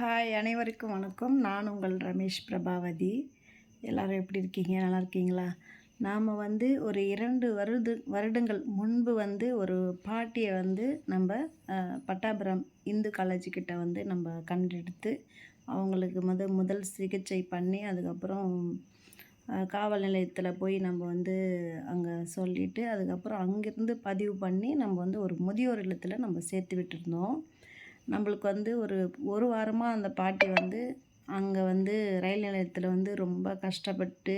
Hi அனைவருக்கும் வணக்கம். நான் உங்கள் ரமேஷ் பிரபாவதி. எல்லோரும் எப்படி இருக்கீங்க? நல்லா இருக்கீங்களா? நாம் வந்து ஒரு இரண்டு வருது வருடங்கள் முன்பு வந்து ஒரு பாட்டியை வந்து நம்ம பட்டாபுரம் இந்து காலேஜுக்கிட்ட வந்து நம்ம கண்டெடுத்து அவங்களுக்கு முத முதல் சிகிச்சை பண்ணி அதுக்கப்புறம் காவல் நிலையத்தில் போய் நம்ம வந்து அங்கே சொல்லிவிட்டு அதுக்கப்புறம் அங்கேருந்து பதிவு பண்ணி நம்ம வந்து ஒரு முதியோர் இல்லத்தில் நம்ம சேர்த்து விட்டுருந்தோம். நம்மளுக்கு வந்து ஒரு ஒரு வாரமாக அந்த பாட்டி வந்து அங்கே வந்து ரயில் நிலையத்தில் வந்து ரொம்ப கஷ்டப்பட்டு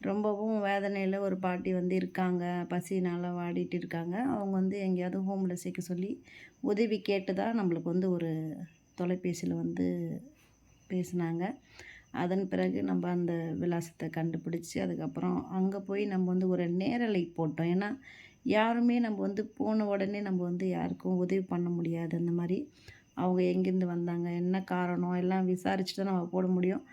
ரொம்பவும் வேதனையில் ஒரு பாட்டி வந்து இருக்காங்க. பசினால் வாடிட்டு இருக்காங்க. அவங்க வந்து எங்கேயாவது ஹோமில் சேர்க்க சொல்லி உதவி கேட்டு தான் நம்மளுக்கு வந்து ஒரு தொலைபேசியில் வந்து பேசினாங்க. அதன் பிறகு நம்ம அந்த விலாசத்தை கண்டுபிடிச்சி அதுக்கப்புறம் அங்கே போய் நம்ம வந்து ஒரு நேரலை போட்டோம். ஏன்னா யாருமே நம்ம வந்து போன உடனே நம்ம வந்து யாருக்கும் உதவி பண்ண முடியாது. அந்த மாதிரி அவங்க எங்கேருந்து வந்தாங்க என்ன காரணம் எல்லாம் விசாரிச்சுட்டு தான் நம்ம போட முடியும்.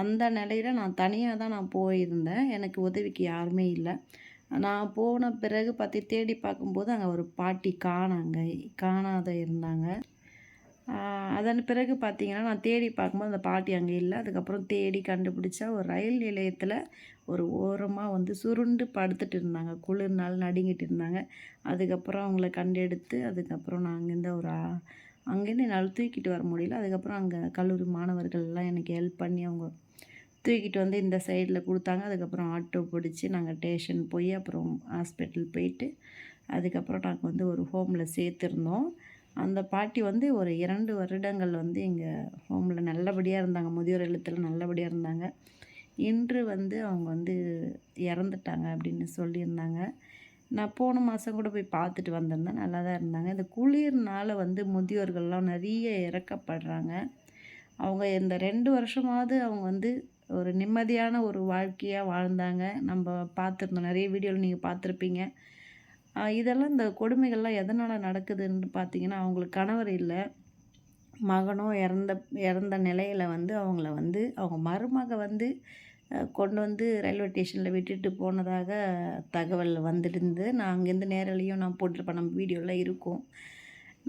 அந்த நிலையில் நான் தனியாக தான் நான் போயிருந்தேன். எனக்கு உதவிக்கு யாருமே இல்லை. நான் போன பிறகு பார்த்து தேடி பார்க்கும்போது அங்கே ஒரு பாட்டி காணாங்க காணாத இருந்தாங்க. அதன் பிறகு பார்த்திங்கன்னா நான் தேடி பார்க்கும்போது அந்த பாட்டி அங்கே இல்லை. அதுக்கப்புறம் தேடி கண்டுபிடிச்சா ஒரு ரயில் நிலையத்தில் ஒரு ஓரமாக வந்து சுருண்டு படுத்துட்டு இருந்தாங்க. குளிர்னால் நடுங்கிட்டு இருந்தாங்க. அதுக்கப்புறம் அவங்கள கண்டெடுத்து அதுக்கப்புறம் நான் அங்கேருந்து ஒரு அங்கேருந்து என்னால் தூக்கிட்டு வர முடியல. அதுக்கப்புறம் அங்கே கல்லூரி மாணவர்கள் எல்லாம் எனக்கு ஹெல்ப் பண்ணி அவங்க தூக்கிட்டு வந்து இந்த சைடில் கொடுத்தாங்க. அதுக்கப்புறம் ஆட்டோ பிடிச்சி நாங்கள் ஸ்டேஷன் போய் அப்புறம் ஹாஸ்பிட்டல் போயிட்டு அதுக்கப்புறம் நாங்கள் வந்து ஒரு ஹோமில் சேர்த்துருந்தோம். அந்த பாட்டி வந்து ஒரு இரண்டு வருடங்கள் வந்து எங்கள் ஹோமில் நல்லபடியாக இருந்தாங்க. முதியோர் இல்லத்தில் நல்லபடியாக இருந்தாங்க. இன்று வந்து அவங்க வந்து இறந்துட்டாங்க அப்படின்னு சொல்லியிருந்தாங்க. நான் போன மாதம் கூட போய் பார்த்துட்டு வந்திருந்தேன். நல்லா தான் இருந்தாங்க. இந்த குளிர்னால வந்து முதியோர்கள்லாம் நிறைய இறக்கப்படுறாங்க. அவங்க இந்த ரெண்டு வருஷமாவது அவங்க வந்து ஒரு நிம்மதியான ஒரு வாழ்க்கையாக வாழ்ந்தாங்க. நம்ம பார்த்துருந்தோம். நிறைய வீடியோவில் நீங்கள் பார்த்துருப்பீங்க. இதெல்லாம் இந்த கொடுமைகள்லாம் எதனால் நடக்குதுன்னு பார்த்தீங்கன்னா அவங்களுக்கு கணவர் இல்லை. மகனும் இறந்த இறந்த நிலையில் வந்து அவங்கள வந்து அவங்க மருமக வந்து கொண்டு வந்து ரயில்வே ஸ்டேஷனில் விட்டுட்டு போனதாக தகவல் வந்துருந்து நான் அங்கேருந்து நேரலையும் நான் போட்டிருப்பேன். நம்ம வீடியோவில் இருக்கும்.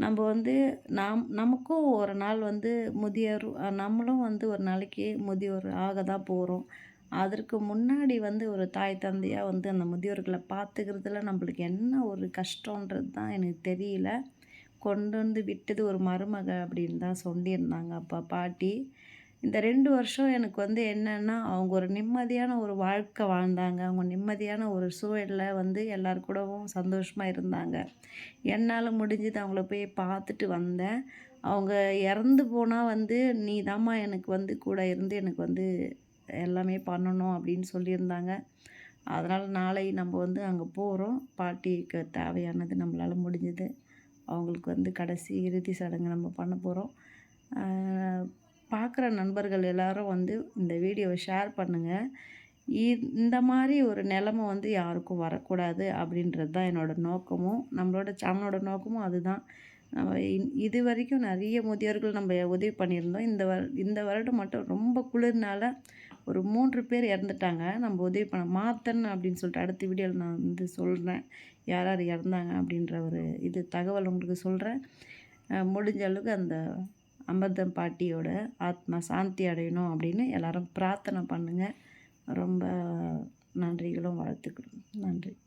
நம்ம வந்து நாம் நமக்கும் ஒரு நாள் வந்து முதியோர் நம்மளும் வந்து ஒரு நாளைக்கு முதியோர் ஆக தான் போகிறோம் அதற்கு முன்னாடி வந்து ஒரு தாய் தந்தையாக வந்து அந்த முதியோர்களை பார்த்துக்கிறதுல நம்மளுக்கு என்ன ஒரு கஷ்டன்றது தான் எனக்கு தெரியல. கொண்டு வந்து விட்டது ஒரு மருமக அப்படின்னு தான் சொல்லியிருந்தாங்க அப்போ பாட்டி. இந்த ரெண்டு வருஷம் எனக்கு வந்து என்னென்னா அவங்க ஒரு நிம்மதியான ஒரு வாழ்க்கை வாழ்ந்தாங்க. அவங்க நிம்மதியான ஒரு சூழலில் வந்து எல்லார் கூடவும் சந்தோஷமாக இருந்தாங்க. என்னால் முடிஞ்சது அவங்கள போய் பார்த்துட்டு வந்தேன். அவங்க இறந்து போனால் வந்து நீ தாம்மா எனக்கு வந்து கூட இருந்து எனக்கு வந்து எல்லாமே பண்ணணும் அப்படின்னு சொல்லியிருந்தாங்க. அதனால் நாளை நம்ம வந்து அங்கே போகிறோம் பாட்டிக்கு தேவையானது நம்மளால் முடிஞ்சது. அவங்களுக்கு வந்து கடைசி இறுதி சடங்கு நம்ம பண்ண போகிறோம் பார்க்குற நண்பர்கள் எல்லாரும் வந்து இந்த வீடியோவை ஷேர் பண்ணுங்கள் இந்த மாதிரி ஒரு நிலமை வந்து யாருக்கும் வரக்கூடாது அப்படின்றது தான் என்னோடய நோக்கமும். நம்மளோட சேனலோட நோக்கமும் அதுதான். நம்ம இது வரைக்கும் நிறைய முதியோர்கள் நம்ம உதவி பண்ணியிருந்தோம். இந்த வரு இந்த வருடம் மட்டும் ரொம்ப குளிர்னால ஒரு மூன்று பேர் இறந்துட்டாங்க. நம்ம உதவி பண்ண மாத்தன் அப்படின்னு சொல்லிட்டு அடுத்த வீடியோவில் நான் வந்து சொல்கிறேன் யார் யார் இறந்தாங்க அப்படின்ற ஒரு இது தகவல் உங்களுக்கு சொல்கிறேன் முடிஞ்ச அளவுக்கு அந்த அமிர்தம் பாட்டியோட ஆத்மா சாந்தி அடையணும் அப்படின்னு எல்லாரும் பிரார்த்தனை பண்ணுங்கள் ரொம்ப நன்றிகளும் வாழ்த்துக்களும். நன்றி.